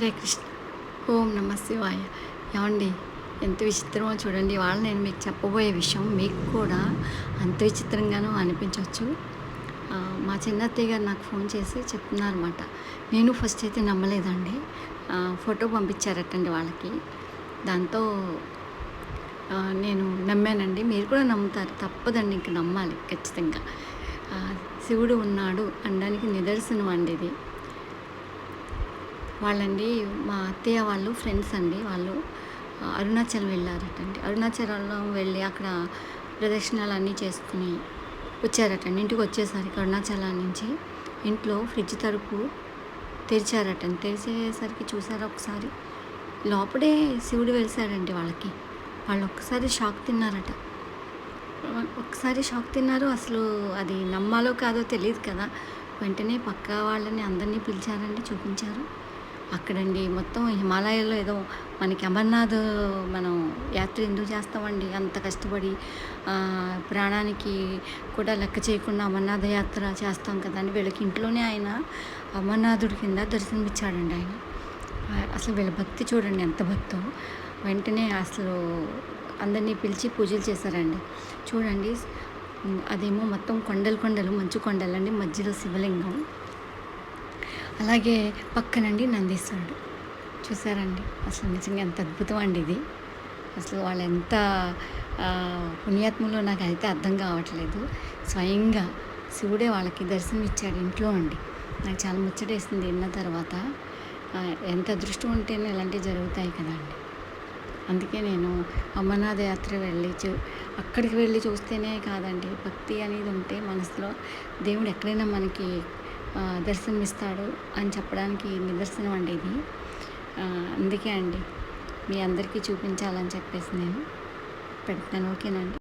హరే కృష్ణ. ఓం నమ శివాయ. ఏమండి ఎంత విచిత్రమో చూడండి. వాళ్ళు నేను మీకు చెప్పబోయే విషయం మీకు కూడా అంత విచిత్రంగానూ అనిపించవచ్చు మా చిన్నత్తయ్య గారు నాకు ఫోన్ చేసి చెప్తున్నారన్నమాట. నేను ఫస్ట్ అయితే నమ్మలేదండి. ఫోటో పంపించారటండి వాళ్ళకి. దాంతో నేను నమ్మానండి. మీరు కూడా నమ్ముతారు. తప్పదండి ఇంక నమ్మాలి ఖచ్చితంగా. శివుడు ఉన్నాడు అనడానికి నిదర్శనం అండి ఇది. వాళ్ళండి మా అత్తయ్య వాళ్ళు ఫ్రెండ్స్ అండి వాళ్ళు అరుణాచల్ వెళ్ళారటండి. అరుణాచలంలో వెళ్ళి అక్కడ ప్రదర్శనలు అన్నీ చేసుకుని వచ్చారటండి. ఇంటికి వచ్చేసరికి అరుణాచలం నుంచి ఇంట్లో ఫ్రిడ్జ్ తలుపు తెరిచారటండి. తెరిచేసరికి చూసారా ఒకసారి? లోపడే శివుడు వెలిసాడండి వాళ్ళకి. వాళ్ళు ఒక్కసారి షాక్ తిన్నారట. ఒకసారి షాక్ తిన్నారు. అసలు అది నమ్మాలో కాదో తెలియదు కదా. వెంటనే పక్క వాళ్ళని అందరినీ పిలిచారండి చూపించారు. అక్కడండి మొత్తం హిమాలయాల్లో ఏదో మనకి అమర్నాథ్ మనం యాత్ర ఎందుకు చేస్తామండి? అంత కష్టపడి ప్రాణానికి కూడా లెక్క చేయకుండా అమర్నాథ యాత్ర చేస్తాం కదండి వీళ్ళకి ఇంట్లోనే ఆయన అమర్నాథుడి కింద దర్శనమిచ్చాడండి ఆయన. అసలు వీళ్ళ భక్తి చూడండి ఎంత భక్తో. వెంటనే అసలు అందరినీ పిలిచి పూజలు చేశారండి. చూడండి అదేమో మొత్తం కొండలు కొండలు మంచు కొండలండి మధ్యలో శివలింగం. అలాగే పక్కనండి నందీశ్వరుడు. చూసారండి? అసలు నిజంగా ఎంత అద్భుతం అండి ఇది. అసలు వాళ్ళు ఎంత పుణ్యాత్మలో నాకు అయితే అర్థం కావట్లేదు. స్వయంగా శివుడే వాళ్ళకి దర్శనం ఇచ్చాడు ఇంట్లో అండి. నాకు చాలా ముచ్చటేసింది విన్న తర్వాత ఎంత అదృష్టం ఉంటేనే ఇలాంటివి జరుగుతాయి కదండి అందుకే నేను అమర్నాథ యాత్ర వెళ్ళి చూ అక్కడికి వెళ్ళి చూస్తేనే కాదండి భక్తి అనేది ఉంటే మనసులో దేవుడు ఎక్కడైనా మనకి దర్శనమిస్తాడు అని చెప్పడానికి నిదర్శనం అండి ఇది. అందుకే అండి మీ అందరికీ చూపించాలని చెప్పేసి నేను పెడతాను ఓకేనండి